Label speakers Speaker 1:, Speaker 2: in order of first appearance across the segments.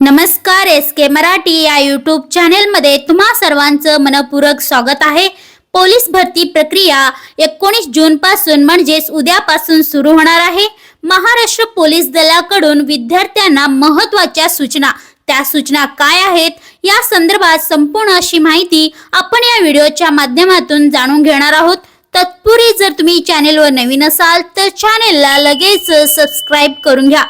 Speaker 1: नमस्कार एस के मराठी या यूट्यूब चॅनेलमध्ये तुम्हा सर्वांचं मनपूरक स्वागत आहे. पोलीस भरती प्रक्रिया एकोणीस जून पासून म्हणजेच उद्यापासून सुरू होणार आहे. महाराष्ट्र पोलीस दलाकडून विद्यार्थ्यांना महत्त्वाच्या सूचना त्या सूचना काय आहेत? या संदर्भात संपूर्ण अशी माहिती आपण या व्हिडिओच्या माध्यमातून जाणून घेणार आहोत. तत्पूर्वी जर तुम्ही चॅनेलवर नवीन असाल तर चॅनेलला लगेच सबस्क्राईब करून घ्या.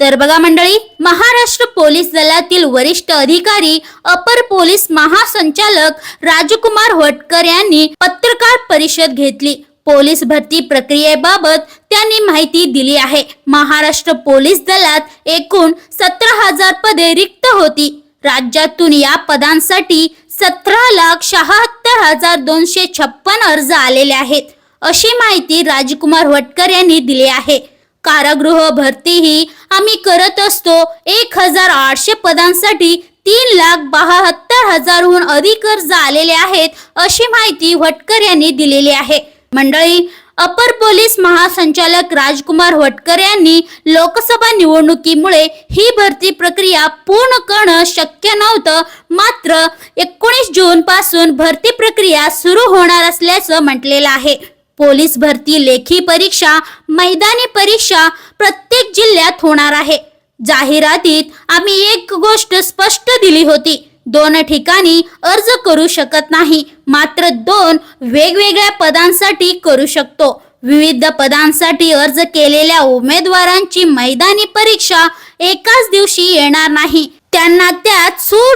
Speaker 1: तर बघा मंडळी महाराष्ट्र पोलीस दलातील वरिष्ठ अधिकारी अपर पोलीस महासंचालक राजकुमार होटकर यांनी पत्रकार परिषद घेतली. पोलीस भरती प्रक्रियेबाबत त्यांनी माहिती दिली आहे. महाराष्ट्र पोलीस दलात एकूण सतरा हजार पदे रिक्त होती. राज्यातून या पदांसाठी सतरा लाख शहात्तर हजार दोनशे छप्पन अर्ज आलेले आहेत. अशी माहिती राजकुमार वटकर यांनी दिली आहे. कारागृह भरती ही आम्ही करत असतो. एक हजार आठशे पदांसाठी तीन लाख बहात्तर हजारहून अधिक अर्ज आलेले आहेत अशी माहिती वटकर यांनी दिलेली आहे. मंडळी अपर पोलीस महासंचालक राजकुमार वटकर यांनी लोकसभा निवडणुकीमुळे ही भरती प्रक्रिया पूर्ण करणं शक्य नव्हतं. मात्र एकोणीस जून पासून भरती प्रक्रिया सुरू होणार असल्याचं म्हटलेलं आहे. पोलीस भरती लेखी परीक्षा मैदानी परीक्षा प्रत्येक जिल्ह्यात होणार आहे. जाहिरातीत आम्ही एक गोष्ट स्पष्ट दिली होती. दोन ठिकाणी अर्ज करू शकत नाही. मात्र दोन वेगवेगळ्या पदांसाठी करू शकतो. विविध पदांसाठी अर्ज केलेल्या उमेदवारांची मैदानी परीक्षा एकाच दिवशी येणार नाही. त्यांना त्यात सूट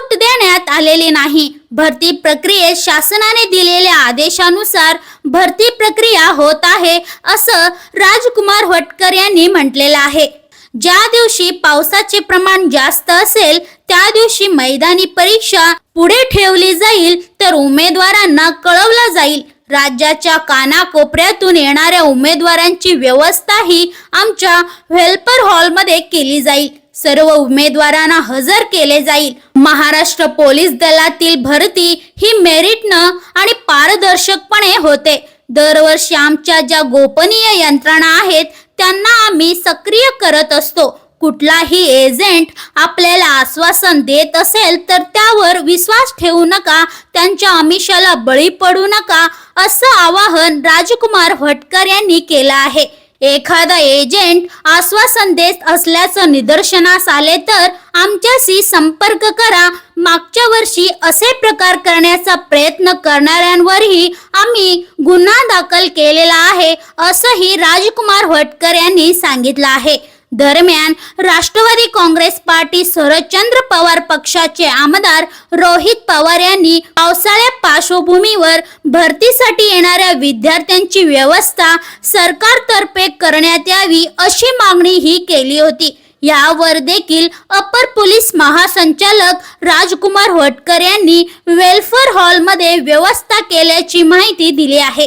Speaker 1: झालेले नाही. भरती प्रक्रियेत शासनाने दिलेल्या आदेशानुसार भरती प्रक्रिया होत आहे असं राजकुमार होटकर यांनी म्हटलेलं आहे. ज्या दिवशी पावसाचे प्रमाण जास्त असेल त्या दिवशी मैदानी परीक्षा पुढे ठेवली जाईल तर उमेदवारांना कळवलं जाईल. राज्याच्या कानाकोपऱ्यातून येणाऱ्या उमेदवारांची व्यवस्थाही आमच्या व्हेल्पर हॉलमध्ये केली जाईल. सर्व उमेदवारांना हजर केले जाईल. महाराष्ट्र पोलीस दलातील भरती ही मेरिटनं आणि पारदर्शकपणे होते. दरवर्षी आमच्या ज्या गोपनीय यंत्रणा आहेत त्यांना आम्ही सक्रिय करत असतो. कुठलाही एजंट आपल्याला आश्वासन देत असेल तर त्यावर विश्वास ठेवू नका त्यांच्या आमिषाला बळी पडू नका असं आवाहन राजकुमार भटकर यांनी केलं आहे. एखादा एजंट आश्वासन देत असल्याचं निदर्शनास आले तर आमच्याशी संपर्क करा. मागच्या वर्षी असे प्रकार करण्याचा प्रयत्न करणाऱ्यांवरही आम्ही गुन्हा दाखल केलेला आहे असंही राजकुमार होटकर यांनी सांगितलं आहे. दरम्यान राष्ट्रवादी काँग्रेस पार्टी शरदचंद्र पवार पक्षाचे आमदार रोहित पवार यांनी पावसाळ्या पार्श्वभूमीवर भरतीसाठी येणाऱ्या विद्यार्थ्यांची व्यवस्था सरकारतर्फे करण्यात यावी अशी मागणी ही केली होती. यावर देखील अपर पोलीस महासंचालक राजकुमार होटकर यांनी वेलफेअर हॉलमध्ये व्यवस्था केल्याची माहिती दिली आहे.